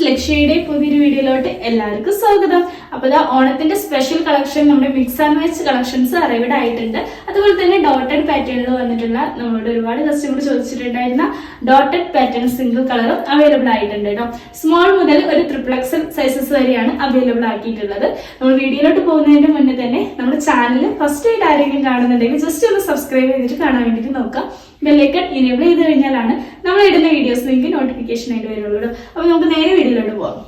Friends ലക്ഷ്യയുടെ പുതിയൊരു വീഡിയോയിലോട്ട് എല്ലാവർക്കും സ്വാഗതം. അപ്പൊ ഇതാ ഓണത്തിന്റെ സ്പെഷ്യൽ കളക്ഷൻ നമ്മുടെ mix and match collections arrived ആയിട്ടുണ്ട്. അതുപോലെ തന്നെ ഡോട്ടഡ് പാറ്റേണിൽ വന്നിട്ടുള്ള നമ്മളോട് ഒരുപാട് കസ്റ്റമർ ചോദിച്ചിട്ടുണ്ടായിരുന്ന ഡോട്ടഡ് പാറ്റേൺ സിംഗിൾ കളറും അവൈലബിൾ ആയിട്ടുണ്ട് കേട്ടോ. സ്മോൾ മുതൽ ഒരു ട്രിപ്ലക്സൽ സൈസസ് വരെയാണ് അവൈലബിൾ ആക്കിയിട്ടുള്ളത്. നമ്മൾ വീഡിയോയിലോട്ട് പോകുന്നതിന് മുന്നേ തന്നെ നമ്മുടെ ചാനൽ ഫസ്റ്റ് ആയിട്ട് ആരെങ്കിലും കാണുന്നുണ്ടെങ്കിൽ ജസ്റ്റ് ഒന്ന് സബ്സ്ക്രൈബ് ചെയ്തിട്ട് കാണാൻ വേണ്ടിയിട്ട് നോക്കാം. ബെല്ലൈക്കൺ ഇനേബിൾ ചെയ്ത് കഴിഞ്ഞാലാണ് നമ്മൾ ഇടുന്ന വീഡിയോസ് നിങ്ങൾക്ക് നോട്ടിഫിക്കേഷൻ ആയിട്ട് വരുള്ളൂ. അപ്പൊ നമുക്ക് നേരെ വീഡിയോയിലോട്ട് പോകാം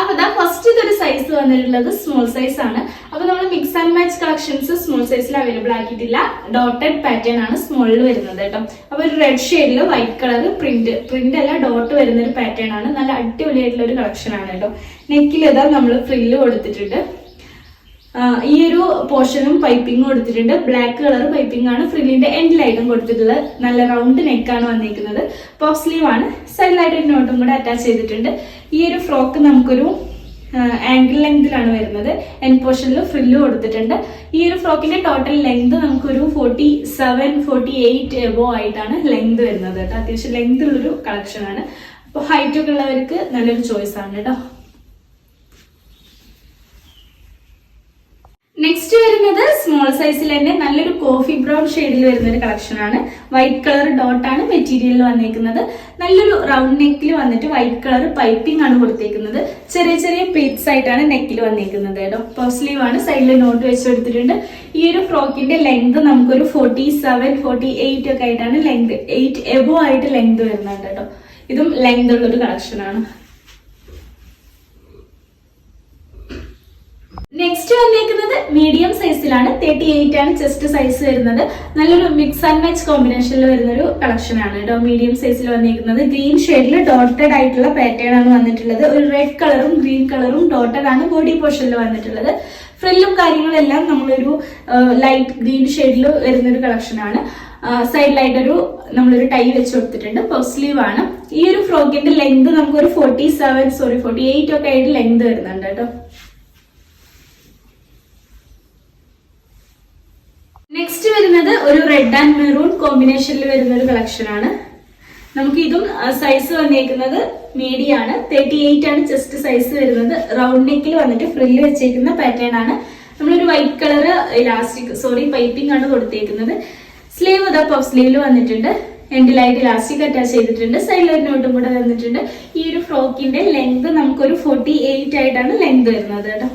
അപ്പൊ ഇതാ ഫസ്റ്റ് ഇതൊരു സൈസ് വന്നിട്ടുള്ളത് സ്മോൾ സൈസ് ആണ്. അപ്പൊ നമ്മൾ mix and match collections small സൈസിൽ അവൈലബിൾ ആക്കിയിട്ടില്ല. ഡോട്ടഡ് പാറ്റേൺ ആണ് സ്മോളിൽ വരുന്നത് കേട്ടോ. അപ്പൊ ഒരു റെഡ് ഷെയ്ഡിൽ വൈറ്റ് കളർ പ്രിന്റ് പ്രിന്റ് അല്ല ഡോട്ട് വരുന്ന ഒരു പാറ്റേൺ ആണ്. നല്ല അടിപൊളിയായിട്ടുള്ള ഒരു കളക്ഷൻ ആണ് കേട്ടോ. നെക്കിൽ ഇതാ നമ്മൾ ഫ്രില്ല് കൊടുത്തിട്ടുണ്ട്. ഈ ഒരു പോർഷനും പൈപ്പിംഗ് കൊടുത്തിട്ടുണ്ട്. ബ്ലാക്ക് കളർ പൈപ്പിംഗ് ആണ് ഫ്രില്ലിന്റെ എൻഡിലായിട്ടും കൊടുത്തിട്ടുള്ളത്. നല്ല റൗണ്ട് നെക്കാണ് വന്നിരിക്കുന്നത്. പോപ്പ് സ്ലീവ് ആണ്. സൈഡിലായിട്ട് ഒരു നോട്ടും കൂടെ അറ്റാച്ച് ചെയ്തിട്ടുണ്ട്. ഈ ഒരു ഫ്രോക്ക് നമുക്കൊരു ആംഗിൾ ലെങ്തിലാണ് വരുന്നത്. എൻ പോർഷനിൽ ഫ്രില്ല് കൊടുത്തിട്ടുണ്ട്. ഈ ഒരു ഫ്രോക്കിന്റെ ടോട്ടൽ ലെങ്ത് നമുക്കൊരു forty seven forty eight above ആയിട്ടാണ് ലെങ്ത് വരുന്നത്. കേട്ടോ അത്യാവശ്യം ലെങ്ത് ഉള്ളൊരു കളക്ഷൻ ആണ്. അപ്പോൾ ഹൈറ്റ് ഒക്കെ ഉള്ളവർക്ക് നല്ലൊരു ചോയ്സ് ആണ് കേട്ടോ. നെക്സ്റ്റ് വരുന്നത് സ്മോൾ സൈസിൽ തന്നെ നല്ലൊരു കോഫി ബ്രൗൺ ഷെയ്ഡിൽ വരുന്ന ഒരു കളക്ഷൻ ആണ്. വൈറ്റ് കളർ ഡോട്ട് ആണ് മെറ്റീരിയൽ വന്നേക്കുന്നത്. നല്ലൊരു റൗണ്ട് നെക്കിൽ വന്നിട്ട് വൈറ്റ് കളർ പൈപ്പിംഗ് ആണ് കൊടുത്തേക്കുന്നത്. ചെറിയ ചെറിയ പ്ലീറ്റ്സ് ആയിട്ടാണ് നെക്കിൽ വന്നേക്കുന്നത് പഫ് സ്ലീവ് ആണ്. സൈഡിൽ നോട്ട് വെച്ച് കൊടുത്തിട്ടുണ്ട്. ഈ ഒരു ഫ്രോക്കിന്റെ ലെങ്ത് നമുക്കൊരു ഫോർട്ടി സെവൻ ഫോർട്ടി എയ്റ്റ് ഒക്കെ ആയിട്ടാണ് ലെങ്ത് എയ്റ്റ് എബോ ആയിട്ട് ലെങ്ത് വരുന്നുണ്ട് കേട്ടോ. ഇതും ലെങ്ത് ഉള്ളൊരു കളക്ഷൻ ആണ്. നെക്സ്റ്റ് വന്നേക്കുന്നത് മീഡിയം സൈസിലാണ് തേർട്ടി എയ്റ്റ് ആണ് ചെസ്റ്റ് സൈസ് വരുന്നത്. നല്ലൊരു മിക്സ് ആൻഡ് മാച്ച് കോമ്പിനേഷനിൽ വരുന്ന ഒരു കളക്ഷൻ ആണ് കേട്ടോ മീഡിയം സൈസിൽ വന്നിരിക്കുന്നത് ഗ്രീൻ ഷെയ്ഡിൽ ഡോട്ടഡ് ആയിട്ടുള്ള പാറ്റേൺ ആണ് വന്നിട്ടുള്ളത്. ഒരു റെഡ് കളറും ഗ്രീൻ കളറും ഡോട്ടഡ് ആണ് ബോഡി പോർഷനിൽ വന്നിട്ടുള്ളത്. ഫ്രില്ലും കാര്യങ്ങളെല്ലാം നമ്മളൊരു ലൈറ്റ് ഗ്രീൻ ഷെയ്ഡിൽ വരുന്ന ഒരു കളക്ഷൻ ആണ്. സൈഡിലായിട്ടൊരു നമ്മളൊരു ടൈ വെച്ച് കൊടുത്തിട്ടുണ്ട്. പഫ് സ്ലീവ് ആണ്. ഈ ഒരു ഫ്രോക്കിന്റെ ലെങ്ത് നമുക്കൊരു forty seven sorry forty eight ഒക്കെ ആയിട്ട് ലെങ്ത് വരുന്നുണ്ട് കേട്ടോ നെക്സ്റ്റ് വരുന്നത് ഒരു ആൻഡ് മെറൂൺ കോമ്പിനേഷനിൽ വരുന്ന ഒരു കളക്ഷൻ ആണ്. നമുക്ക് ഇതും സൈസ് വന്നേക്കുന്നത് മീഡിയാണ് തേർട്ടി എയ്റ്റ് ആണ് ചെസ്റ്റ് സൈസ് വരുന്നത്. റൗണ്ട് നെക്കിൽ വന്നിട്ട് ഫ്രില്ല് വെച്ചേക്കുന്ന പാറ്റേൺ ആണ്. നമ്മളൊരു white colour elastic sorry piping ആണ് കൊടുത്തേക്കുന്നത്. സ്ലീവ് ഇതാ പഫ് സ്ലീവിൽ വന്നിട്ടുണ്ട്. എൻഡിലായിട്ട് ഇലാസ്റ്റിക് അറ്റാച്ച് ചെയ്തിട്ടുണ്ട്. സൈഡിൽ ഒരു നോട്ടും കൂടെ തന്നിട്ടുണ്ട് ഈ ഒരു ഫ്രോക്കിന്റെ ലെങ്ത് നമുക്കൊരു ഫോർട്ടി എയ്റ്റ് ആയിട്ടാണ് ലെങ്ത് വരുന്നത് കേട്ടോ.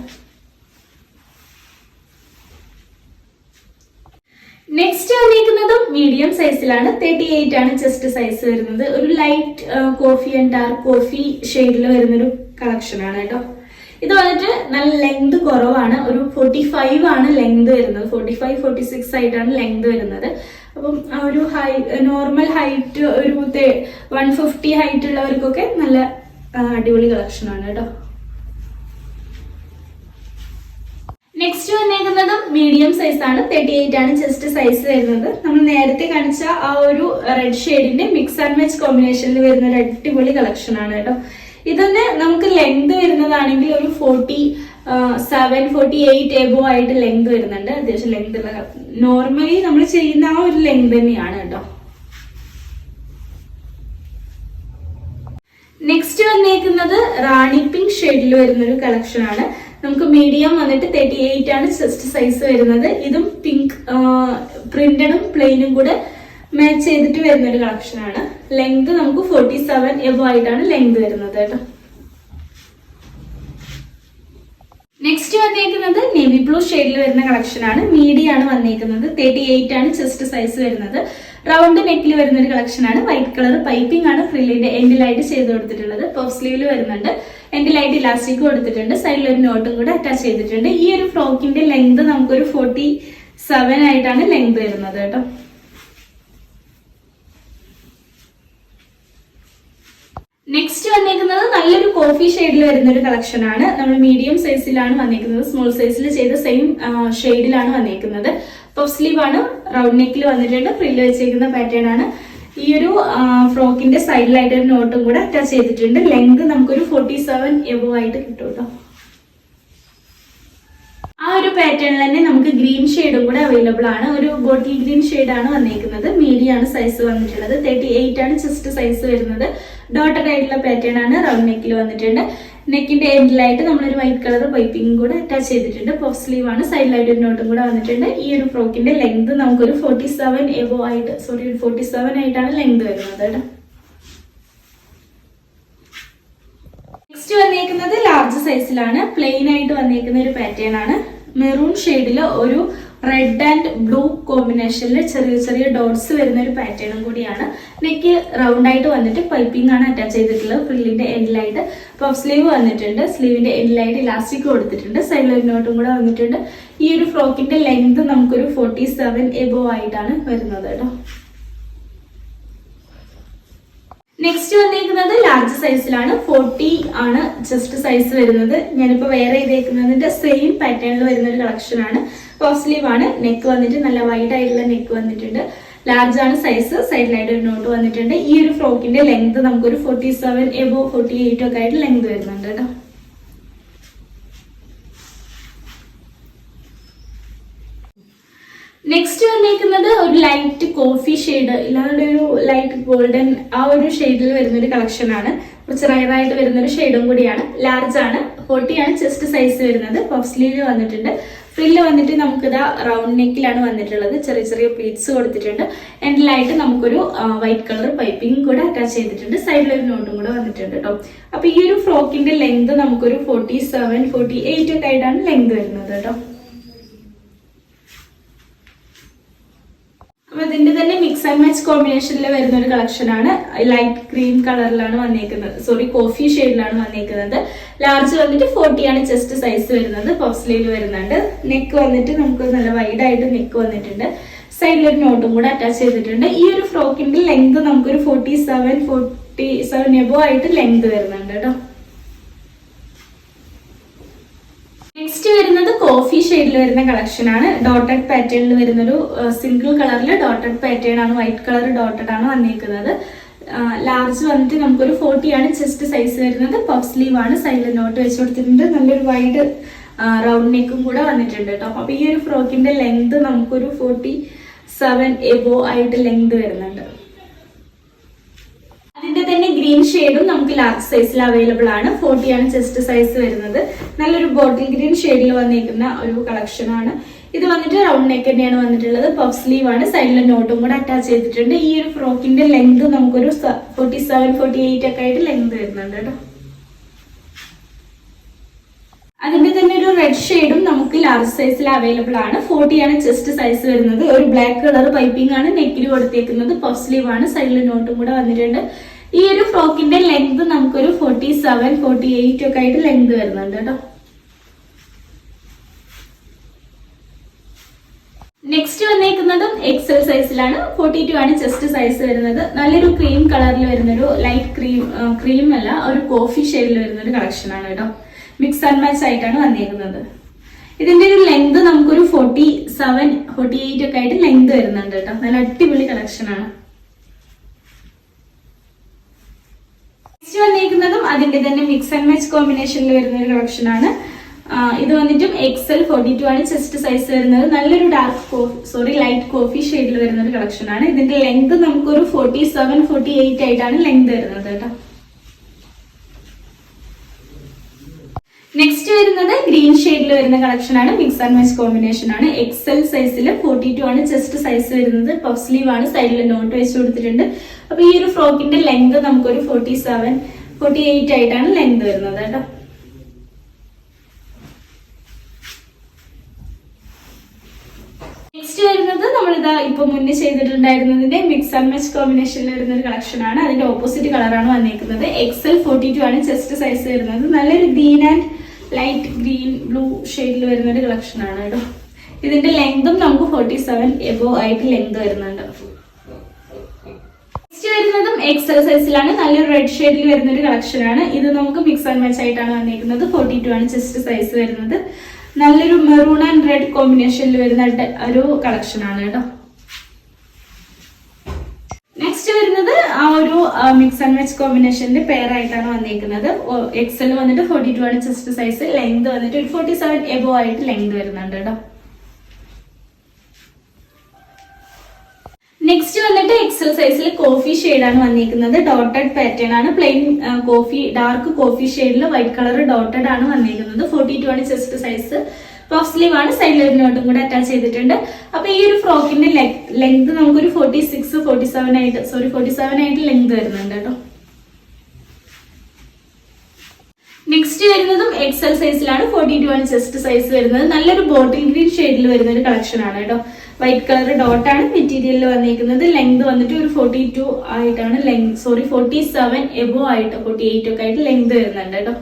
നെക്സ്റ്റ് വന്നിരിക്കുന്നതും മീഡിയം സൈസിലാണ് തേർട്ടി എയ്റ്റ് ആണ് ചെസ്റ്റ് സൈസ് വരുന്നത്. ഒരു light coffee and dark coffee ഷെയ്ഡിൽ വരുന്നൊരു കളക്ഷൻ ആണ് കേട്ടോ. ഇത് വന്നിട്ട് നല്ല ലെങ്ത് കുറവാണ്. ഒരു ഫോർട്ടി ഫൈവ് ആണ് ലെങ്ത് വരുന്നത്. ഫോർട്ടി ഫൈവ് ഫോർട്ടി സിക്സ് ആയിട്ടാണ് ലെങ്ത് വരുന്നത്. അപ്പം ആ ഒരു ഹൈ നോർമൽ ഹൈറ്റ് ഒരു വൺ ഫിഫ്റ്റി ഹൈറ്റ് ഉള്ളവർക്കൊക്കെ നല്ല അടിപൊളി കളക്ഷൻ ആണ് കേട്ടോ. നെക്സ്റ്റ് വന്നേക്കുന്നതും മീഡിയം സൈസ് ആണ്. തേർട്ടി എയ്റ്റ് ആണ് ചെസ്റ്റ് സൈസ് വരുന്നത്. നമ്മൾ നേരത്തെ കാണിച്ച ആ ഒരു റെഡ് ഷെയ്ഡിന്റെ മിക്സ് ആൻഡ് മാച്ച് കോമ്പിനേഷനിൽ വരുന്ന ഒരു അടിപൊളി കളക്ഷൻ ആണ് കേട്ടോ. ഇതിന് നമുക്ക് ലെങ്ത് വരുന്നതാണെങ്കിൽ ഒരു forty seven forty eight above ആയിട്ട് ലെങ്ത് വരുന്നുണ്ട്. അത്യാവശ്യം ലെങ്ത് ഉള്ള നോർമലി നമ്മൾ ചെയ്യുന്ന ആ ഒരു ലെങ്ത് തന്നെയാണ് കേട്ടോ. നെക്സ്റ്റ് വന്നേക്കുന്നത് റാണി പിങ്ക് ഷെയ്ഡിൽ വരുന്ന ഒരു കളക്ഷൻ ആണ്. നമുക്ക് മീഡിയം വന്നിട്ട് തേർട്ടി എയ്റ്റ് ആണ് ചെസ്റ്റ് സൈസ് വരുന്നത്. ഇതും പിങ്ക് പ്രിന്റഡും പ്ലെയിനും കൂടെ മാച്ച് ചെയ്തിട്ട് വരുന്ന ഒരു കളക്ഷൻ ആണ്. ലെങ്ത് നമുക്ക് ഫോർട്ടി സെവൻ എബോ ആയിട്ടാണ് ലെങ്ത് വരുന്നത് കേട്ടോ. നെക്സ്റ്റ് വന്നേക്കുന്നത് നേവി ബ്ലൂ ഷെയ്ഡിൽ വരുന്ന കളക്ഷൻ ആണ്. മീഡിയ ആണ് വന്നേക്കുന്നത്. തേർട്ടി എയ്റ്റ് ആണ് ചെസ്റ്റ് സൈസ് വരുന്നത്. റൗണ്ട് നെക്കിൽ വരുന്ന ഒരു കളക്ഷൻ ആണ്. വൈറ്റ് കളർ പൈപ്പിംഗ് ആണ്. ഫ്രില്ലിന്റെ എൻഡിലായിട്ട് ചെയ്ത് കൊടുത്തിട്ടുള്ളത്. പഫ് സ്ലീവിൽ വരുന്നുണ്ട്. എൻഡിലായിട്ട് ഇലാസ്റ്റിക് കൊടുത്തിട്ടുണ്ട്. സൈഡിൽ ഒരു നോട്ടും കൂടെ അറ്റാച്ച് ചെയ്തിട്ടുണ്ട്. ഈ ഒരു ഫ്രോക്കിന്റെ ലെങ്ത് നമുക്കൊരു ഫോർട്ടി സെവൻ ആയിട്ടാണ് ലെങ്ത് വരുന്നത് കേട്ടോ. നെക്സ്റ്റ് വന്നേക്കുന്നത് നല്ലൊരു കോഫി ഷെയ്ഡിൽ വരുന്ന ഒരു കളക്ഷൻ ആണ്. നമ്മൾ മീഡിയം സൈസിലാണ് വന്നേക്കുന്നത്. സ്മോൾ സൈസിൽ ചെയ്ത സെയിം ഷെയ്ഡിലാണ് വന്നേക്കുന്നത്. പഫ് സ്ലീവ് ആണ്. റൗണ്ട് നെക്കിൽ വന്നിട്ടുണ്ട്. ഫ്രില്ല് വെച്ചേക്കുന്ന പാറ്റേൺ ആണ്. ഈ ഒരു ഫ്രോക്കിന്റെ സൈഡിലായിട്ട് ഒരു നോട്ടും കൂടെ അറ്റാച്ച് ചെയ്തിട്ടുണ്ട്. ലെങ്ത് നമുക്കൊരു ഫോർട്ടി സെവൻ എബോ ആയിട്ട് കിട്ടും കേട്ടോ ഒരു പാറ്റേണിൽ തന്നെ നമുക്ക് ഗ്രീൻ ഷെയ്ഡും കൂടെ അവൈലബിൾ ആണ്. ഒരു ബോട്ടിൽ ഗ്രീൻ ആണ് വന്നിരിക്കുന്നത് മീഡിയം ആണ് സൈസ് വന്നിട്ടുള്ളത്. തേർട്ടി എയ്റ്റ് ആണ് ചെസ്റ്റ് സൈസ് വരുന്നത്. ഡോട്ടഡ് ആയിട്ടുള്ള പാറ്റേൺ ആണ്. റൗണ്ട് നെക്കിൽ വന്നിട്ടുണ്ട്. നെക്കിന്റെ എൻഡിലായിട്ട് നമ്മളൊരു വൈറ്റ് കളർ പൈപ്പിംഗ് കൂടെ അറ്റാച്ച് ചെയ്തിട്ടുണ്ട്. പഫ് സ്ലീവ് ആണ്. സൈഡിലായിട്ട് ഒരു നോട്ടും കൂടെ വന്നിട്ടുണ്ട്. ഈ ഒരു ഫ്രോക്കിന്റെ ലെങ്ത് നമുക്കൊരു ഫോർട്ടി സെവൻ എബോ ആയിട്ട് സോറി ഒരു ഫോർട്ടി സെവൻ ആയിട്ടാണ് ലെങ്ത് വരുന്നത് കേട്ടോ. നെക്സ്റ്റ് വന്നേക്കുന്നത് ലാർജ് സൈസിലാണ് പ്ലെയിൻ ആയിട്ട് വന്നേക്കുന്ന ഒരു പാറ്റേൺ ആണ്. മെറൂൺ ഷെയ്ഡിൽ ഒരു റെഡ് ആൻഡ് ബ്ലൂ കോമ്പിനേഷനിൽ ചെറിയ ചെറിയ ഡോട്ട്സ് വരുന്ന ഒരു പാറ്റേണും കൂടിയാണ്. നെക്ക് റൗണ്ട് ആയിട്ട് വന്നിട്ട് പൈപ്പിംഗ് ആണ് അറ്റാച്ച് ചെയ്തിട്ടുള്ളത്. ഫ്രില്ലിന്റെ എൻഡിലായിട്ട് പഫ് സ്ലീവ് വന്നിട്ടുണ്ട്. സ്ലീവിന്റെ എൻഡിലായിട്ട് ഇലാസ്റ്റിക് കൊടുത്തിട്ടുണ്ട്. സൈഡിൽ നോട്ടും കൂടെ വന്നിട്ടുണ്ട്. ഈ ഒരു ഫ്രോക്കിന്റെ ലെങ്ത് നമുക്കൊരു ഫോർട്ടി സെവൻ എബോ ആയിട്ടാണ് വരുന്നത് കേട്ടോ. നെക്സ്റ്റ് വന്നിരിക്കുന്നത് ലാർജ് സൈസിലാണ് ഫോർട്ടി ആണ് ജസ്റ്റ് സൈസ് വരുന്നത്. ഞാനിപ്പോ വേറെ ചെയ്തേക്കുന്നതിന്റെ സെയിം പാറ്റേണിൽ വരുന്ന ഒരു കളക്ഷൻ ആണ്. കോസ്റ്റ്ലീവ് ആണ്. നെക്ക് വന്നിട്ട് നല്ല വൈഡ് ആയിട്ടുള്ള നെക്ക് വന്നിട്ടുണ്ട്. ലാർജ് ആണ് സൈസ് സൈഡിലായിട്ട് ഒരു നോട്ട് വന്നിട്ടുണ്ട്. ഈ ഒരു ഫ്രോക്കിന്റെ ലെങ്ത് നമുക്കൊരു forty seven above forty eight ഒക്കെ ആയിട്ട് ലെങ്ത് വരുന്നുണ്ട് കേട്ടോ. നെക്സ്റ്റ് വന്നേക്കുന്നത് ഒരു ലൈറ്റ് കോഫി ഷെയ്ഡ് ഇല്ലാണ്ട് ഒരു ലൈറ്റ് ഗോൾഡൻ ആ ഒരു ഷെയ്ഡിൽ വരുന്ന ഒരു കളക്ഷൻ ആണ്. കുറച്ച് റയറായിട്ട് വരുന്ന ഒരു ഷെയ്ഡും കൂടിയാണ്. ലാർജ് ആണ്. ഫോർട്ടി ആണ്. ചെസ്റ്റ് സൈസ് വരുന്നത്. പഫ് സ്ലീവ് വന്നിട്ടുണ്ട്. ഫ്രില്ല് വന്നിട്ട് നമുക്കിതാ റൗണ്ട് നെക്കിലാണ് വന്നിട്ടുള്ളത്. ചെറിയ ചെറിയ പ്ലീറ്റ്സ് കൊടുത്തിട്ടുണ്ട്. എൻഡിലായിട്ട് നമുക്കൊരു വൈറ്റ് കളർ പൈപ്പിംഗ് കൂടെ അറ്റാച്ച് ചെയ്തിട്ടുണ്ട്. സൈഡിൽ ഒരു നോട്ടും കൂടെ വന്നിട്ടുണ്ട് കേട്ടോ അപ്പൊ ഈ ഒരു ഫ്രോക്കിന്റെ ലെങ്ത് നമുക്കൊരു ഫോർട്ടി സെവൻ ഫോർട്ടി എയ്റ്റ് ഒക്കെ ആയിട്ടാണ് ലെങ്ത് വരുന്നത് കേട്ടോ അപ്പൊ ഇതിന്റെ തന്നെ മിക്സ് ആൻഡ് മാച്ച് കോമ്പിനേഷനിൽ വരുന്ന ഒരു കളക്ഷൻ ആണ്. ലൈറ്റ് ക്രീം കളറിലാണ് വന്നേക്കുന്നത്. സോറി കോഫി ഷെയ്ഡിലാണ് വന്നേക്കുന്നത്. ലാർജ് വന്നിട്ട് ഫോർട്ടി ആണ് ചെസ്റ്റ് സൈസ് വരുന്നത്. പോസ്ലിയിൽ വരുന്നുണ്ട്. നെക്ക് വന്നിട്ട് നമുക്ക് നല്ല വൈഡ് ആയിട്ട് നെക്ക് വന്നിട്ടുണ്ട്. സൈഡിൽ ഒരു നോട്ടും കൂടെ അറ്റാച്ച് ചെയ്തിട്ടുണ്ട്. ഈ ഒരു ഫ്രോക്കിന്റെ ലെങ്ത് നമുക്കൊരു forty seven forty seven above ആയിട്ട് ലെങ്ത് വരുന്നുണ്ട് കേട്ടോ നെക്സ്റ്റ് വരുന്നത് വരുന്ന കളക്ഷൻ ആണ്. ഡോട്ടഡ് പാറ്റേണിൽ വരുന്നൊരു സിംഗിൾ കളറിൽ ഡോട്ടഡ് പാറ്റേൺ ആണ്. വൈറ്റ് കളർ ഡോട്ടഡ് ആണ് വന്നിരിക്കുന്നത് ലാർജ് വന്നിട്ട് നമുക്കൊരു ഫോർട്ടി ആണ് ചെസ്റ്റ് സൈസ് വരുന്നത്. പഫ് സ്ലീവ് ആണ് സൈഡിൽ നോട്ട് വെച്ച് കൊടുത്തിട്ടുണ്ട്. നല്ലൊരു വൈഡ് റൗണ്ട് നെക്കും കൂടെ വന്നിട്ടുണ്ട് കേട്ടോ. അപ്പൊ ഈ ഒരു ഫ്രോക്കിന്റെ ലെങ്ത് നമുക്കൊരു ഫോർട്ടി സെവൻ എബോ ആയിട്ട് ലെങ്ത് വരുന്നുണ്ട്. ഗ്രീൻ ഷെയ്ഡും നമുക്ക് ലാർജ് സൈസിൽ അവൈലബിൾ ആണ്. ഫോർട്ടി ആണ് ചെസ്റ്റ് സൈസ് വരുന്നത്. നല്ലൊരു ബോട്ടിൽ ഗ്രീൻ ഷെയ്ഡിൽ വന്നിരിക്കുന്ന ഒരു കളക്ഷൻ ആണ്. ഇത് വന്നിട്ട് റൗണ്ട് നെക്ക് തന്നെയാണ് വന്നിട്ടുള്ളത്. പഫ് സ്ലീവ് ആണ്. സൈഡിൽ നോട്ടും കൂടെ അറ്റാച്ച് ചെയ്തിട്ടുണ്ട്. ഈ ഒരു ഫ്രോക്കിന്റെ ലെങ്ത് നമുക്കൊരു ഫോർട്ടി സെവൻ ഫോർട്ടി എയ്റ്റ് ഒക്കെ ആയിട്ട് ലെങ്ത് വരുന്നുണ്ട് കേട്ടോ. അതിന്റെ തന്നെ ഒരു റെഡ് ഷെയ്ഡും നമുക്ക് ലാർജ് സൈസിൽ അവൈലബിൾ ആണ്. ഫോർട്ടി ആണ് ചെസ്റ്റ് സൈസ് വരുന്നത്. ഒരു ബ്ലാക്ക് കളർ പൈപ്പിംഗ് ആണ്. നെക്കിൽ കൊടുത്തേക്കുന്നത്. പഫ് സ്ലീവ് ആണ്. സൈഡിൽ നോട്ടും കൂടെ വന്നിട്ടുണ്ട്. ഈ ഒരു ഫ്രോക്കിന്റെ ലെങ്ത് നമുക്കൊരു ഫോർട്ടി സെവൻ ഫോർട്ടി എയ്റ്റ് ഒക്കെ ആയിട്ട് ലെങ്ത് വരുന്നുണ്ട് കേട്ടോ. നെക്സ്റ്റ് വന്നേക്കുന്നതും എക്സൽ സൈസിലാണ് ഫോർട്ടി ടു ആണ് ചെസ്റ്റ് സൈസ് വരുന്നത്. നല്ലൊരു ക്രീം കളറിൽ വരുന്നൊരു ലൈറ്റ് ക്രീം ക്രീം അല്ല ഒരു കോഫി ഷെയ്ഡിൽ വരുന്ന ഒരു കളക്ഷൻ ആണ് കേട്ടോ. മിക്സ് ആൻഡ് മാച്ച് ആയിട്ടാണ് വന്നേക്കുന്നത്. ഇതിന്റെ ഒരു ലെങ്ത് നമുക്കൊരു ഫോർട്ടി സെവൻ ഫോർട്ടി എയ്റ്റ് ഒക്കെ ആയിട്ട് ലെങ്ത് വരുന്നുണ്ട് കേട്ടോ. നല്ല അടിപൊളി കളക്ഷൻ നെക്സ്റ്റ് വന്നിരിക്കുന്നതും അതിന്റെ തന്നെ മിക്സ് ആൻഡ് മാച്ച് കോമ്പിനേഷനിൽ വരുന്ന ഒരു കളക്ഷൻ ആണ്. ഇത് വന്നിട്ടും എക്സൽ ഫോർട്ടി ടു ആണ് ചെസ്റ്റ് സൈസ് വരുന്നത്. നല്ലൊരു dark coffee sorry light coffee ഷെയ്ഡിൽ വരുന്ന ഒരു കളക്ഷൻ ആണ്. ഇതിന്റെ ലെങ്ത് നമുക്കൊരു ഫോർട്ടി സെവൻ ഫോർട്ടി എയ്റ്റ് ആയിട്ടാണ് ലെങ്ത് വരുന്നത് കേട്ടോ. നെക്സ്റ്റ് വരുന്നത് ഗ്രീൻ ഷെയ്ഡിൽ വരുന്ന കളക്ഷൻ ആണ്. മിക്സ് ആൻഡ് മാച്ച് കോമ്പിനേഷൻ ആണ്. എക്സൽ സൈസിൽ ഫോർട്ടി ടു ആണ്. ചെസ്റ്റ് സൈസ് വരുന്നത്. പഫ് സ്ലീവ് ആണ്. സൈഡിൽ നോട്ട് വെച്ച് കൊടുത്തിട്ടുണ്ട്. അപ്പൊ ഈ ഒരു ഫ്രോക്കിന്റെ ലെങ്ത് നമുക്കൊരു ഫോർട്ടി സെവൻ ഫോർട്ടി എയ്റ്റ് ആയിട്ടാണ് ലെങ്ത് വരുന്നത് കേട്ടോ. നെക്സ്റ്റ് വരുന്നത് നമ്മളിതാ ഇപ്പൊ മുന്നേ ചെയ്തിട്ടുണ്ടായിരുന്നതിന്റെ മിക്സ് ആൻഡ് മാച്ച് കോമ്പിനേഷനിൽ വരുന്ന ഒരു കളക്ഷൻ ആണ്. അതിന്റെ ഓപ്പോസിറ്റ് കളറാണ് വന്നിരിക്കുന്നത് എക്സൽ ഫോർട്ടി ടു ആണ്. ചെസ്റ്റ് സൈസ് വരുന്നത്. നല്ലൊരു green and light green blue ഷെയ്ഡിൽ വരുന്ന ഒരു കളക്ഷൻ ആണ് കേട്ടോ. ഇതിന്റെ ലെങ്തും നമുക്ക് ഫോർട്ടി സെവൻ എബോ ആയിട്ട് ലെങ്ത് വരുന്നുണ്ട്. നെക്സ്റ്റ് വരുന്നതും എക്സൽ സൈസിലാണ് നല്ലൊരു റെഡ് ഷെയ്ഡിൽ വരുന്ന ഒരു കളക്ഷൻ ആണ്. ഇത് നമുക്ക് മിക്സ് ആൻഡ് മാച്ച് ആയിട്ടാണ് വന്നിരിക്കുന്നത് ഫോർട്ടി ടു ആണ് ചെസ്റ്റ് സൈസ് വരുന്നത്. നല്ലൊരു മെറൂൺ ആൻഡ് റെഡ് കോമ്പിനേഷനിൽ വരുന്ന ഒരു കളക്ഷൻ ആണ് കേട്ടോ നെക്സ്റ്റ് വരുന്നത് ആ ഒരു മിക്സ് ആൻഡ് വെജ് കോമ്പിനേഷന്റെ പെയർ ആയിട്ടാണ് വന്നിരിക്കുന്നത് എക്സൽ വന്നിട്ട് ഫോർട്ടി ടു ആണ്. ചെസ്റ്റ് സൈസ് ലെങ്ത് വന്നിട്ട് ഫോർട്ടി സെവൻ എബോ ആയിട്ട് ലെങ്ത് വരുന്നുണ്ട് കേട്ടോ. നെക്സ്റ്റ് വന്നിട്ട് എക്സൽ സൈസിൽ കോഫി ആണ് വന്നിരിക്കുന്നത് ഡോട്ടഡ് പാറ്റേൺ ആണ്. പ്ലെയിൻ കോഫി ഡാർക്ക് കോഫി ഷെയ്ഡിൽ വൈറ്റ് കളർ ഡോട്ടഡ് ആണ് വന്നിരിക്കുന്നത് ഫോർട്ടി ടു ആണ് ചെസ്റ്റ് സൈസ് പഫ് സ്ലീവ് ആണ് സൈഡിൽ ഒരു നോട്ടും കൂടെ അറ്റാച്ച് ചെയ്തിട്ടുണ്ട്. അപ്പൊ ഈ ഒരു ഫ്രോക്കിന്റെ ലെങ്ത് നമുക്കൊരു ഫോർട്ടി സിക്സ് ഫോർട്ടി സെവൻ ആയിട്ട് സോറി ഫോർട്ടി സെവൻ ആയിട്ട് ലെങ്ത് വരുന്നുണ്ട് കേട്ടോ. നെക്സ്റ്റ് വരുന്നതും എക്സൽ സൈസിലാണ് ഫോർട്ടി ടു ആണ് ചെസ്റ്റ് സൈസ് വരുന്നത്. നല്ലൊരു ബോട്ടിൽ ഗ്രീൻ ഷെയ്ഡിൽ വരുന്ന ഒരു കളക്ഷൻ ആണ് കേട്ടോ. വൈറ്റ് കളർ ഡോട്ട് ആണ് മെറ്റീരിയലിൽ വന്നിരിക്കുന്നത് ലെങ്ത് വന്നിട്ട് ഒരു ഫോർട്ടി ടു ആയിട്ടാണ് length sorry forty seven above ആയിട്ട് ഫോർട്ടി എയ്റ്റ് ഒക്കെ ആയിട്ട് ലെങ്ത് വരുന്നുണ്ട് കേട്ടോ.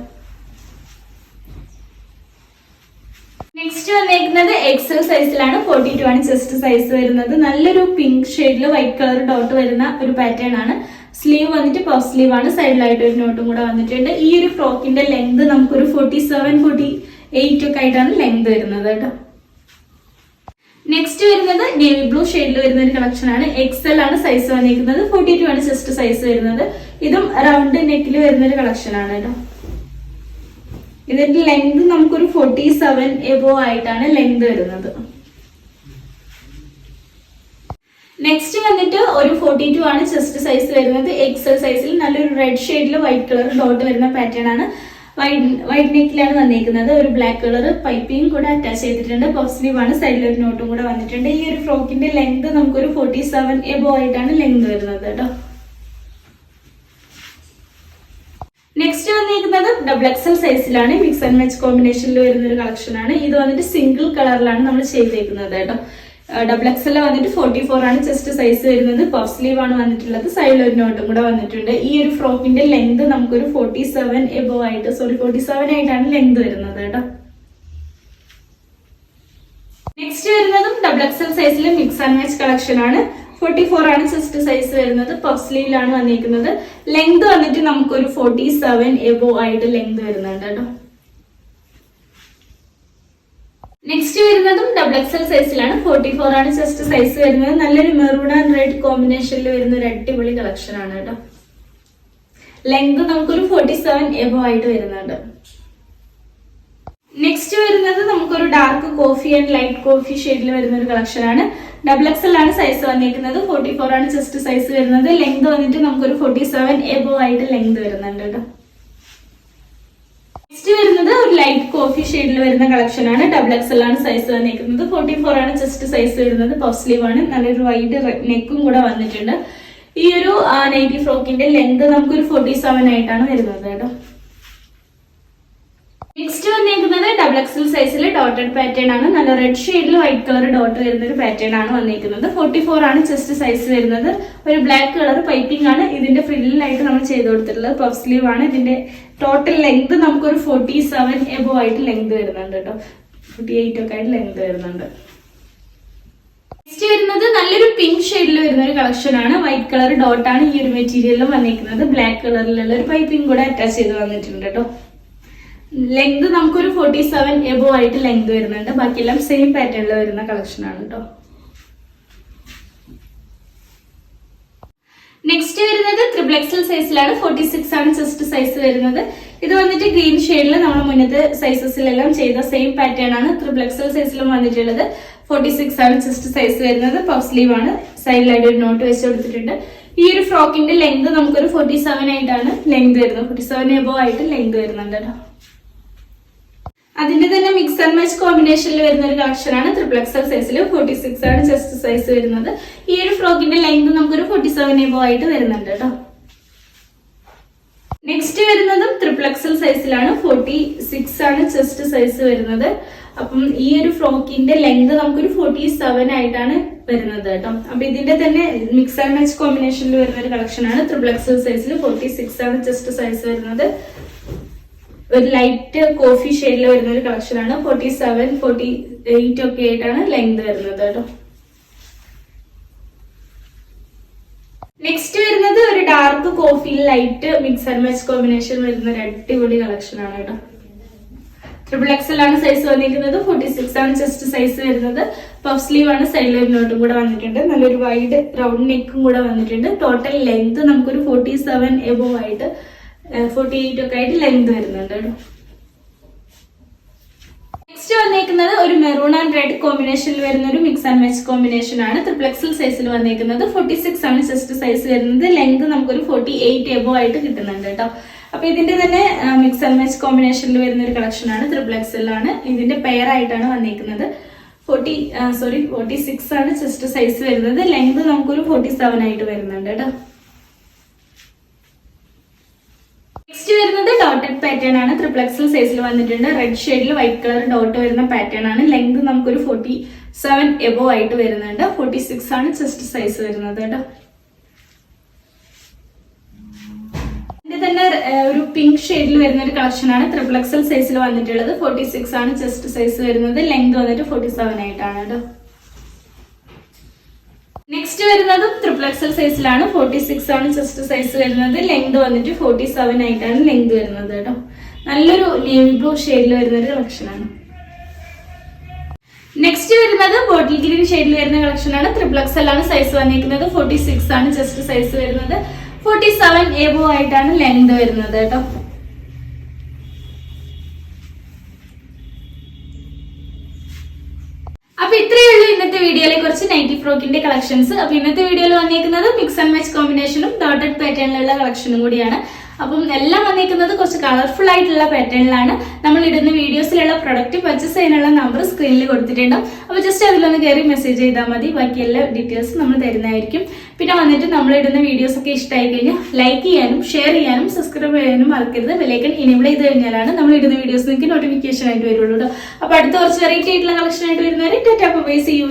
നെക്സ്റ്റ് വന്നേക്കുന്നത് എക്സൽ സൈസിലാണ് ഫോർട്ടി ടു ആണ് ചെസ്റ്റ് സൈസ് വരുന്നത്. നല്ലൊരു പിങ്ക് ഷെയ്ഡിൽ വൈറ്റ് കളർ ഡോട്ട് വരുന്ന ഒരു പാറ്റേൺ ആണ്. സ്ലീവ് വന്നിട്ട് പഫ് സ്ലീവ് ആണ്. സൈഡിലായിട്ട് ഒരു നോട്ടും കൂടെ വന്നിട്ടുണ്ട്. ഈ ഒരു ഫ്രോക്കിന്റെ ലെങ്ത് നമുക്കൊരു ഫോർട്ടി സെവൻ ഫോർട്ടി എയ്റ്റ് ഒക്കെ ആയിട്ടാണ് ലെങ്ത് വരുന്നത് കേട്ടോ. നെക്സ്റ്റ് വരുന്നത് നേവി ബ്ലൂ ഷെയ്ഡിൽ വരുന്ന ഒരു കളക്ഷൻ ആണ്. എക്സൽ ആണ് സൈസ് വന്നിരിക്കുന്നത് ഫോർട്ടി ടു ആണ് ചെസ്റ്റ് സൈസ് വരുന്നത്. ഇതും റൗണ്ട് നെക്കിൽ വരുന്ന ഒരു കളക്ഷൻ ആണ് കേട്ടോ. ഇതിന്റെ ലെങ്ത് നമുക്കൊരു ഫോർട്ടി സെവൻ എബോ ആയിട്ടാണ് ലെങ്ത് വരുന്നത്. നെക്സ്റ്റ് വന്നിട്ട് ഒരു ഫോർട്ടി ടു ആണ് ചെസ്റ്റ് സൈസ് വരുന്നത്. എക്സൽ സൈസിൽ നല്ലൊരു റെഡ് ഷെയ്ഡിൽ വൈറ്റ് കളർ ഡോട്ട് വരുന്ന പാറ്റേൺ ആണ്. വൈറ്റ് വൈറ്റ് നെക്കിലാണ് വന്നിരിക്കുന്നത് ഒരു ബ്ലാക്ക് കളർ പൈപ്പിംഗ് കൂടെ അറ്റാച്ച് ചെയ്തിട്ടുണ്ട്. സ്ലീവ് ആണ്. സൈഡിൽ ഒരു നോട്ടും കൂടെ വന്നിട്ടുണ്ട്. ഈ ഒരു ഫ്രോക്കിന്റെ ലെങ്ത് നമുക്കൊരു ഫോർട്ടി സെവൻ എബോ ആയിട്ടാണ് ലെങ്ത് വരുന്നത് കേട്ടോ ഡബിൾ എക്സൽ സൈസിലാണ് മിക്സ് ആൻഡ് മാച്ച് കോമ്പിനേഷനിൽ വരുന്ന ഒരു കളക്ഷൻ ആണ്. ഇത് വന്നിട്ട് സിംഗിൾ കളറിലാണ് നമ്മൾ ചെയ്തേക്കുന്നത് കേട്ടോ. ഡബിൾ എക്സൽ വന്നിട്ട് ഫോർട്ടി ഫോർ ആണ് ചെസ്റ്റ് സൈസ് വരുന്നത്. പഫ് സ്ലീവ് ആണ് വന്നിട്ടുള്ളത്. സൈഡിൽ ഒരു നോട്ടും കൂടെ വന്നിട്ടുണ്ട്. ഈ ഒരു ഫ്രോക്കിന്റെ ലെങ്ത് നമുക്കൊരു ഫോർട്ടി സെവൻ എബോ ആയിട്ട് സോറി ഫോർട്ടി സെവൻ ആയിട്ടാണ് ലെങ്ത് വരുന്നത് കേട്ടോ. നെക്സ്റ്റ് വരുന്നതും ഡബിൾ എക്സൽ സൈസിലെ മിക്സ് ആൻഡ് മാച്ച് കളക്ഷൻ ആണ്. ഫോർട്ടി ഫോർ ആണ് ചെസ്റ്റ് സൈസ് വരുന്നത്. പഫ് സ്ലീവിലാണ് വന്നിരിക്കുന്നത്. ലെങ്ത് വന്നിട്ട് നമുക്കൊരു ഫോർട്ടി സെവൻ എബോ ആയിട്ട് ലെങ്ത് വരുന്നുണ്ട് കേട്ടോ. നെക്സ്റ്റ് വരുന്നതും ഡബിൾ എക്സൽ സൈസിലാണ് ഫോർട്ടി ഫോർ ആണ് ചെസ്റ്റ് സൈസ് വരുന്നത്. നല്ലൊരു മെറൂൺ ആൻഡ് റെഡ് കോമ്പിനേഷനിൽ വരുന്ന ഒരു അടിപൊളി കളക്ഷൻ ആണ് കേട്ടോ. ലെങ്ത് നമുക്കൊരു ഫോർട്ടി സെവൻ എബോ ആയിട്ട് വരുന്നുണ്ട്. നെക്സ്റ്റ് വരുന്നത് നമുക്കൊരു dark coffee and light coffee ഷെയ്ഡിൽ വരുന്ന ഒരു കളക്ഷൻ ആണ്. ഡബിൾ എക്സൽ ആണ് സൈസ് വന്നിരിക്കുന്നത് ഫോർട്ടി ഫോർ ആണ് ചെസ്റ്റ് സൈസ് വരുന്നത്. ലെങ്ത് വന്നിട്ട് നമുക്കൊരു ഫോർട്ടി സെവൻ എബോ ആയിട്ട് ലെങ്ത് വരുന്നുണ്ട് കേട്ടോ നെക്സ്റ്റ് വരുന്നത് ഒരു ലൈറ്റ് കോഫി ഷെയ്ഡിൽ വരുന്ന കളക്ഷൻ ആണ്. ഡബിൾ എക്സൽ ആണ് സൈസ് വന്നിരിക്കുന്നത് ഫോർട്ടി ഫോർ ആണ് ചെസ്റ്റ് സൈസ് വരുന്നത്. സ്ലീവ് ആണ്. നല്ലൊരു വൈഡ് നെക്കും കൂടെ വന്നിട്ടുണ്ട്. ഈ ഒരു നൈറ്റി ഫ്രോക്കിന്റെ ലെങ്ത് നമുക്കൊരു ഫോർട്ടി സെവൻ ആയിട്ടാണ് വരുന്നത് കേട്ടോ നെക്സ്റ്റ് വന്നേക്കുന്നത് ഡബിൾ എക്സൽ സൈസിൽ ഡോട്ടഡ് പാറ്റേൺ ആണ്. നല്ല റെഡ് ഷെയ്ഡിൽ വൈറ്റ് കളർ ഡോട്ട് വരുന്ന ഒരു പാറ്റേൺ ആണ് വന്നേക്കുന്നത്. ഫോർട്ടി ഫോർ ആണ് ചെസ്റ്റ് സൈസ് വരുന്നത്. ഒരു ബ്ലാക്ക് കളർ പൈപ്പിംഗ് ആണ്. ഇതിന്റെ ഫ്രില്ലിലായിട്ട് നമ്മൾ ചെയ്ത് കൊടുത്തിട്ടുള്ളത് പഫ് സ്ലീവ് ആണ്. ഇതിന്റെ ടോട്ടൽ ലെങ്ത് നമുക്കൊരു ഫോർട്ടി സെവൻ എബോ ആയിട്ട് ലെങ്ത് വരുന്നുണ്ട് കേട്ടോ ഫോർട്ടി എയ്റ്റ് ഒക്കെ ആയിട്ട് ലെങ്ത് വരുന്നുണ്ട്. നെക്സ്റ്റ് വരുന്നത് നല്ലൊരു പിങ്ക് ഷെയ്ഡിൽ വരുന്ന ഒരു കളക്ഷൻ ആണ്. വൈറ്റ് കളർ ഡോട്ടാണ് ഈ ഒരു മെറ്റീരിയലിൽ വന്നിരിക്കുന്നത് ബ്ലാക്ക് കളറിലുള്ള ഒരു പൈപ്പിംഗ് കൂടെ അറ്റാച്ച് ചെയ്ത് വന്നിട്ടുണ്ട് കേട്ടോ ലെങ്ത് നമുക്കൊരു ഫോർട്ടി സെവൻ എബോ ആയിട്ട് ലെങ്ത് വരുന്നുണ്ട്. ബാക്കിയെല്ലാം സെയിം പാറ്റേണിൽ വരുന്ന കളക്ഷൻ ആണ് കേട്ടോ നെക്സ്റ്റ് വരുന്നത് ത്രിബിൾ എക്സൽ സൈസിലാണ് ഫോർട്ടി സിക്സ് ആണ് ചെസ്റ്റ് സൈസ് വരുന്നത്. ഇത് വന്നിട്ട് ഗ്രീൻ ഷെയ്ഡിൽ നമ്മൾ മുന്നത്തെ സൈസസിലെല്ലാം ചെയ്ത സെയിം പാറ്റേൺ ആണ് ത്രിബിൾ എക്സൽ സൈസിലും വന്നിട്ടുള്ളത്. ഫോർട്ടി സിക്സ് ആണ് ചെസ്റ്റ് സൈസ് വരുന്നത്. പഫ് സ്ലീവ് ആണ്. സൈഡിലായിട്ട് ഒരു നോട്ട് വെച്ച് കൊടുത്തിട്ടുണ്ട്. ഈ ഒരു ഫ്രോക്കിന്റെ ലെങ്ത് നമുക്കൊരു ഫോർട്ടി സെവൻ ആയിട്ടാണ് ലെങ്ത് വരുന്നത്. ഫോർട്ടി സെവൻ എബോ ആയിട്ട് ലെങ്ത് വരുന്നുണ്ട് കേട്ടോ അതിന്റെ തന്നെ മിക്സ് ആൻഡ് മാച്ച് കോമ്പിനേഷനിൽ വരുന്ന ഒരു കളക്ഷനാണ് ട്രിപ്പിൾ എക്സൽ സൈസിൽ ഫോർട്ടി സിക്സ് ആണ് ചെസ്റ്റ് സൈസ് വരുന്നത്. ഈ ഒരു ഫ്രോക്കിന്റെ ലെങ്ത് നമുക്കൊരു ഫോർട്ടി സെവൻ എബോ ആയിട്ട് വരുന്നുണ്ട് കേട്ടോ. നെക്സ്റ്റ് വരുന്നതും ട്രിപ്പിൾ എക്സൽ സൈസിലാണ് ഫോർട്ടി സിക്സ് ആണ് ചെസ്റ്റ് സൈസ് വരുന്നത്. അപ്പം ഈ ഒരു ഫ്രോക്കിന്റെ ലെങ്ത് നമുക്കൊരു ഫോർട്ടി സെവൻ ആയിട്ടാണ് വരുന്നത് കേട്ടോ. അപ്പൊ ഇതിന്റെ തന്നെ മിക്സ് ആൻഡ് മാച്ച് കോമ്പിനേഷനിൽ വരുന്ന ഒരു കളക്ഷനാണ് ട്രിപ്പിൾ എക്സൽ സൈസിൽ ഫോർട്ടി സിക്സ് ആണ് ചെസ്റ്റ് സൈസ് വരുന്നത്. ഒരു ലൈറ്റ് കോഫി ഷെയ്ഡിൽ വരുന്ന ഒരു കളക്ഷൻ ആണ്. ഫോർട്ടി സെവൻ ഫോർട്ടി എയ്റ്റ് ഒക്കെ ആയിട്ടാണ് ലെങ്ത് വരുന്നത് കേട്ടോ. നെക്സ്റ്റ് വരുന്നത് ഒരു dark coffee light mix and match combination വരുന്ന ഒരു അടിപൊളി കളക്ഷൻ ആണ് കേട്ടോ. ട്രിപ്പിൾ എക്സൽ ആണ് സൈസ് വന്നിരിക്കുന്നത്. ഫോർട്ടി സിക്സ് ആണ് ചെസ്റ്റ് സൈസ് വരുന്നത്. പഫ് സ്ലീവ് ആണ് നോട്ടും കൂടെ വന്നിട്ടുണ്ട്. നല്ലൊരു വൈഡ് റൗണ്ട് നെക്കും കൂടെ വന്നിട്ടുണ്ട്. ടോട്ടൽ ലെങ്ത് നമുക്കൊരു ഫോർട്ടി സെവൻ എബോ ആയിട്ട് ഫോർട്ടി എയ്റ്റ് ഒക്കെ ആയിട്ട് ലെങ്ത് വരുന്നുണ്ട് നെക്സ്റ്റ് വന്നേക്കുന്നത് ഒരു മെറൂൺ ആൻഡ് റെഡ് കോമ്പിനേഷനിൽ വരുന്ന ഒരു മിക്സ് ആൻഡ് മാച്ച് കോമ്പിനേഷൻ ആണ്. ട്രിപ്ലക്സൽ സൈസിൽ വന്നേക്കുന്നത്. ഫോർട്ടി സിക്സ് ആണ് ചെസ്റ്റ് സൈസ് വരുന്നത്. ലെങ്ത് നമുക്കൊരു ഫോർട്ടി എയ്റ്റ് എബോ ആയിട്ട് കിട്ടുന്നുണ്ട് കേട്ടോ. അപ്പൊ ഇതിന്റെ തന്നെ മിക്സ് ആൻഡ് മാച്ച് കോമ്പിനേഷനിൽ വരുന്ന ഒരു കളക്ഷൻ ആണ് ത്രിപ്ലക്സിലാണ് ഇതിന്റെ പെയർ ആയിട്ടാണ് വന്നേക്കുന്നത്. ഫോർട്ടി സോറി ഫോർട്ടി സിക്സ് ആണ് ചെസ്റ്റ് സൈസ് വരുന്നത്. ലെങ്ത് നമുക്കൊരു ഫോർട്ടി സെവൻ ആയിട്ട് വരുന്നുണ്ട് കേട്ടോ. നെക്സ്റ്റ് വരുന്നത് ഡോട്ടഡ് പാറ്റേൺ ആണ്. ത്രിപ്ലക്സൽ സൈസിൽ വന്നിട്ടുണ്ട്. റെഡ് ഷെയ്ഡിൽ വൈറ്റ് കളർ ഡോട്ട് വരുന്ന പാറ്റേൺ ആണ്. ലെങ്ത് നമുക്കൊരു ഫോർട്ടി സെവൻ എബോ ആയിട്ട് വരുന്നുണ്ട്. ഫോർട്ടി സിക്സ് ആണ് ചെസ്റ്റ് സൈസ് വരുന്നത് കേട്ടോ. ഇതിന്റെ തന്നെ ഒരു പിങ്ക് ഷെയ്ഡിൽ വരുന്ന ഒരു കളക്ഷൻ ആണ്. ത്രിപ്ലക്സൽ സൈസിൽ വന്നിട്ടുള്ളത്. ഫോർട്ടി സിക്സ് ആണ് ചെസ്റ്റ് സൈസ് വരുന്നത്. ലെങ്ത് വന്നിട്ട് ഫോർട്ടി സെവൻ ആയിട്ടാണ് കേട്ടോ. നെക്സ്റ്റ് വരുന്നതും ത്രിപ്ലക്സൽ സൈസിലാണ് ഫോർട്ടി സിക്സ് ആണ് ചെസ്റ്റ് സൈസ് വരുന്നത്. ലെങ്ത് വന്നിട്ട് ഫോർട്ടി സെവൻ ആയിട്ടാണ് ലെങ്ത് വരുന്നത് കേട്ടോ. നല്ലൊരു നേവി ബ്ലൂ ഷെയ്ഡിൽ വരുന്ന ഒരു കളക്ഷൻ ആണ്. നെക്സ്റ്റ് വരുന്നത് ബോട്ടിൽ ഗ്രീൻ ഷെയ്ഡിൽ വരുന്ന ട്രിപ്പിൾ എക്സൽ ആണ് സൈസ് വന്നിരിക്കുന്നത്. ഫോർട്ടി സിക്സ് ആണ് ചെസ്റ്റ് സൈസ് വരുന്നത്. ഫോർട്ടി സെവൻ എബോ ആയിട്ടാണ് ലെങ്ത് വരുന്നത് കേട്ടോ. അപ്പൊ ഇത്രയേ ഉള്ളൂ ഇന്നത്തെ കുറച്ച് നൈറ്റി ഫ്രോക്കിന്റെ കളക്ഷൻസ്. അപ്പൊ ഇന്നത്തെ വീഡിയോയിൽ വന്നിരിക്കുന്നത് മിക്സ് ആൻഡ് മാച്ച് കോമ്പിനേഷനും ഡോട്ടഡ് പാറ്റേണിലുള്ള കളക്ഷനും കൂടിയാണ്. അപ്പം എല്ലാം വന്നിരിക്കുന്നത് കുറച്ച് കളർഫുൾ ആയിട്ടുള്ള പാറ്റേണിലാണ് നമ്മൾ ഇടുന്ന വീഡിയോസിലുള്ള പ്രൊഡക്റ്റ് പർച്ചേസ് ചെയ്യാനുള്ള നമ്പർ സ്ക്രീനിൽ കൊടുത്തിട്ടുണ്ട്. അപ്പോൾ ജസ്റ്റ് അതിലൊന്ന് കയറി മെസ്സേജ് ചെയ്താൽ മതി. ബാക്കി എല്ലാ ഡീറ്റെയിൽസും നമ്മൾ തരുന്നതായിരിക്കും. പിന്നെ വന്നിട്ട് നമ്മൾ ഇടുന്ന വീഡിയോസ് ഒക്കെ ഇഷ്ടമായി കഴിഞ്ഞാൽ ലൈക്ക് ചെയ്യാനും ഷെയർ ചെയ്യാനും സബ്സ്ക്രൈബ് ചെയ്യാനും മറക്കരുത്. വിലക്കൻ എനേബിൾ ചെയ്ത് കഴിഞ്ഞാലാണ് നമ്മൾ ഇടുന്ന വീഡിയോസ് നിങ്ങൾക്ക് നോട്ടിഫിക്കേഷൻ ആയിട്ട് വരുള്ളൂ അപ്പൊ അപ്പോൾ അടുത്ത കുറച്ച് വെറൈറ്റി ആയിട്ടുള്ള കളക്ഷൻ ആയിട്ട് വരുന്നവരെ ടാറ്റാ ബൈ സി യു